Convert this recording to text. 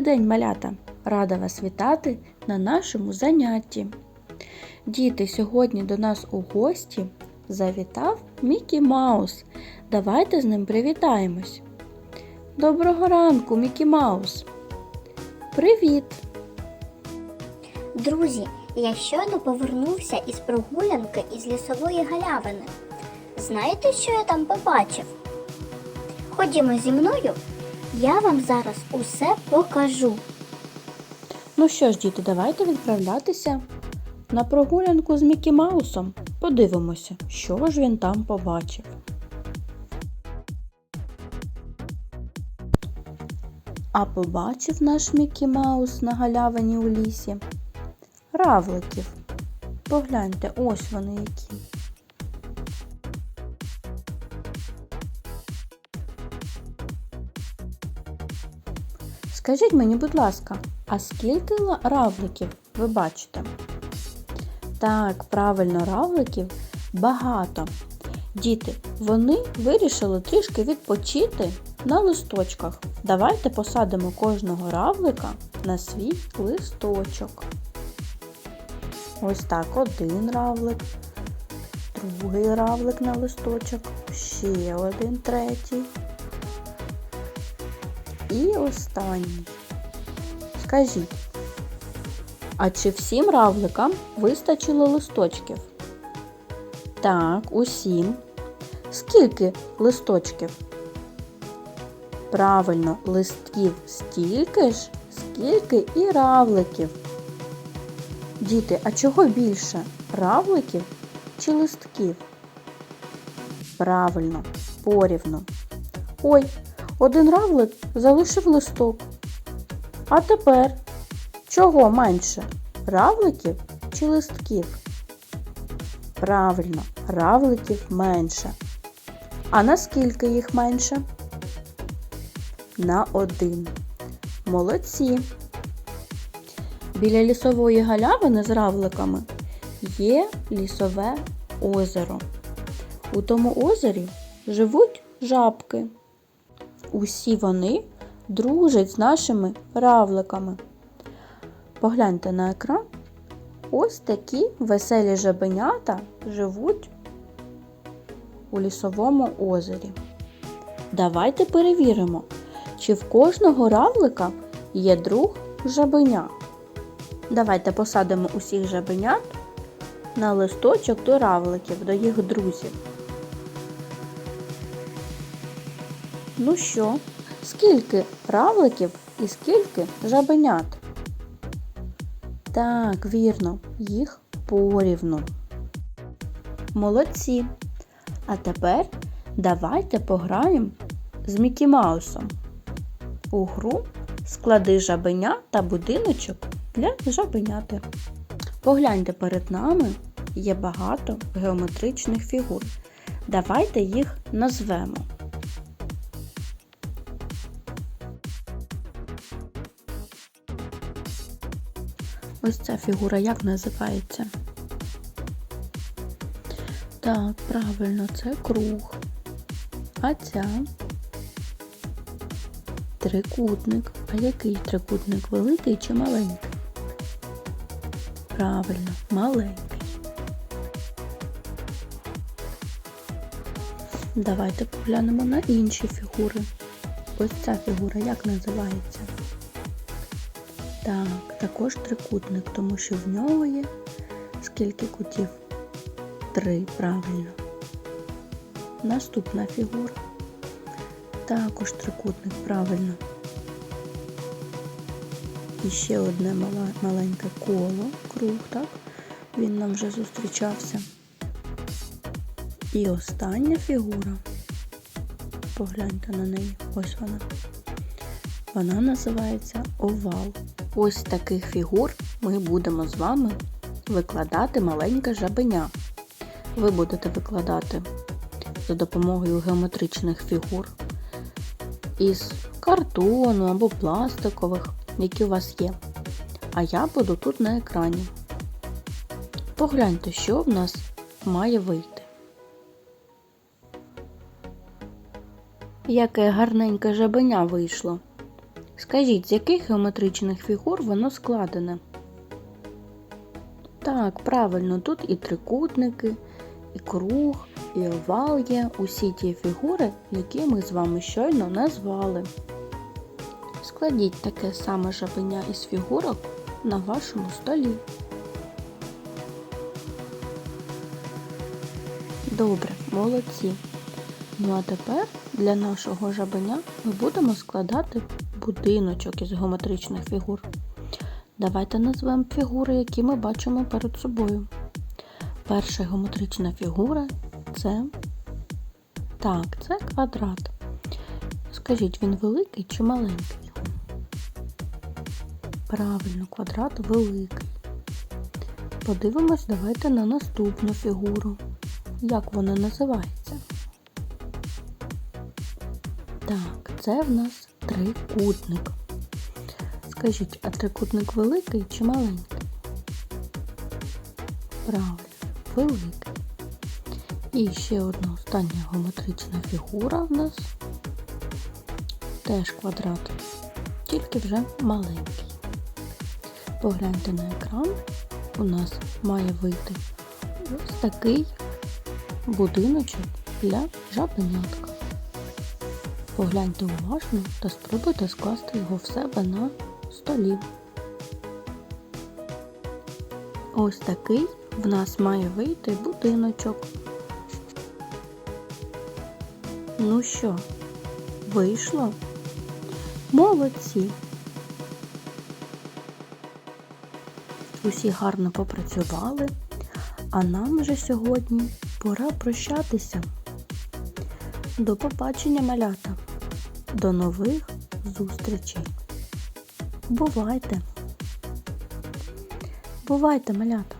Добрий день, малята! Рада вас вітати на нашому занятті. Діти, сьогодні до нас у гості завітав Мікі Маус. Давайте з ним привітаємось. Доброго ранку, Мікі Маус. Привіт! Друзі, я щойно повернувся із прогулянки із лісової галявини. Знаєте, що я там побачив? Ходімо зі мною, я вам зараз усе покажу. Ну що ж, діти, давайте відправлятися на прогулянку з Мікі Маусом. Подивимося, що ж він там побачив. А побачив наш Мікі Маус на галявині у лісі равликів. Погляньте, ось вони які. Скажіть мені, будь ласка, а скільки равликів ви бачите? Так, правильно, равликів багато. Діти, вони вирішили трішки відпочити на листочках. Давайте посадимо кожного равлика на свій листочок. Ось так, один равлик, другий равлик на листочок, ще один третій. І останній. Скажіть, а чи всім равликам вистачило листочків? Так, усім. Скільки листочків? Правильно, листків стільки ж, скільки і равликів. Діти, а чого більше? Равликів чи листків? Правильно, порівну. Ой, один равлик залишив листок. А тепер чого менше? Равликів чи листків? Правильно, равликів менше. А наскільки їх менше? На один. Молодці. Біля лісової галявини з равликами є лісове озеро. У тому озері живуть жабки. Усі вони дружать з нашими равликами. Погляньте на екран. Ось такі веселі жабенята живуть у лісовому озері. Давайте перевіримо, чи в кожного равлика є друг жабеня. Давайте посадимо усіх жабенят на листочок до равликів, до їх друзів. Ну що, скільки равликів і скільки жабенят? Так, вірно, їх порівну. Молодці. А тепер давайте пограємо з Мікі Маусом. У гру склади жабеня та будиночок для жабеняти. Погляньте перед нами є багато геометричних фігур. Давайте їх назвемо. Ось ця фігура як називається? Так, правильно, це круг. А ця трикутник. А який трикутник? Великий чи маленький? Правильно, маленький. Давайте поглянемо на інші фігури. Ось ця фігура як називається? Так, також трикутник, тому що в нього є скільки кутів? Три, правильно. Наступна фігура. Також трикутник, правильно. І ще одне маленьке коло, круг, так? Він нам вже зустрічався. І остання фігура. Погляньте на неї. Ось вона. Вона називається овал. Ось таких фігур ми будемо з вами викладати маленьке жабеня. Ви будете викладати за допомогою геометричних фігур із картону або пластикових, які у вас є. А я буду тут на екрані. Погляньте, що в нас має вийти. Яке гарненьке жабеня вийшло. Скажіть, з яких геометричних фігур воно складене? Так, правильно, тут і трикутники, і круг, і овал є усі ті фігури, які ми з вами щойно назвали. Складіть таке саме жабеня із фігурок на вашому столі. Добре, молодці. Ну а тепер для нашого жабеня ми будемо складати будиночок із геометричних фігур. Давайте назвемо фігури, які ми бачимо перед собою. Перша геометрична фігура це так, це квадрат. Скажіть, він великий чи маленький? Правильно, квадрат великий. Подивимось, давайте на наступну фігуру. Як вона називається? Так, це в нас трикутник. Скажіть, а трикутник великий чи маленький? Правильно, великий. І ще одна остання геометрична фігура в нас теж квадрат, тільки вже маленький. Погляньте на екран, у нас має вийти ось такий будиночок для жабенятка. Погляньте уважно та спробуйте скласти його в себе на столі. Ось такий в нас має вийти будиночок. Ну що, вийшло? Молодці! Усі гарно попрацювали, а нам вже сьогодні пора прощатися. До побачення, малята! До нових зустрічей! Бувайте! Бувайте, малята!